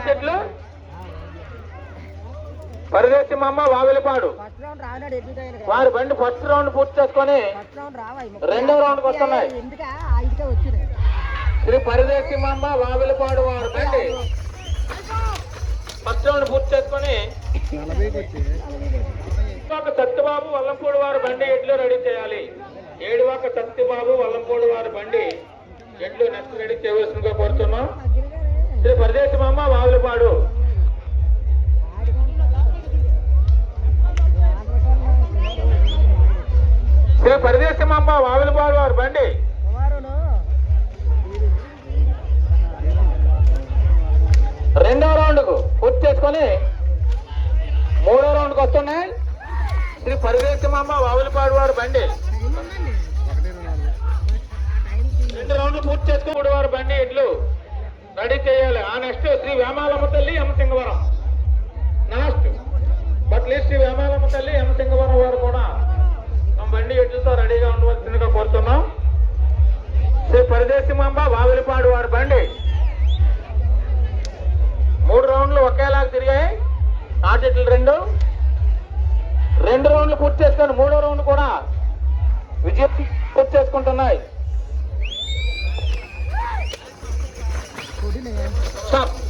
మార్కెట్లు? అమ్మ వావిలపాడు. వారి బండి ఫస్ట్ రౌండ్ పూర్తి చేసుకొని రెండో రౌండ్ వస్తున్నాయి. శ్రీ పరదేశం అమ్మ వావిలపాడు వారు బండి. ఫస్ట్ రౌండ్ పూర్తి చేసుకొని సత్యబాబు వల్లంపూడి వారు బండి ఎడ్లు రెడీ చేయాలి. ఏడువాక సత్యబాబు వల్లంపూడి వారి బండి ఎడ్లు నెక్స్ట్ రెడీ చేయవలసిందిగా కోరుతున్నాం. శ్రీ పరదేశం అమ్మ వావిలిపాడు శ్రీ పరిదేశి అమ్మ వావిలిపాడు బండి. రెండో రౌండ్కు పూర్తి చేసుకొని మూడో రౌండ్కి వస్తున్నాయి. శ్రీ పరిదేశి అమ్మ వావులపాడు వారు బండి. రెండు రౌండ్లు పూర్తి చేసుకుని వారు బండి ఎడ్లు రెడీ చేయాలి ఆ నెక్స్ట్ శ్రీ వేమాలమ్మ తల్లి M Singavaram next but least Shri Vemalamma తల్లి ఎం సింగవరం వారు కూడా. బండి ఎడ్లతో రెడీగా ఉండవలసిందిగా కోరుతున్నాం. శ్రీ పరిదేశిమాంబ వావిలిపాడు వారి బండి. మూడు రౌండ్లు ఒకేలాగా తిరిగాయి. ఆటెట్లు రెండు. రెండు రౌండ్లు పూర్తి చేసుకొని మూడో రౌండ్ కూడా విజయం పూర్తి చేసుకుంటున్నాయి. stop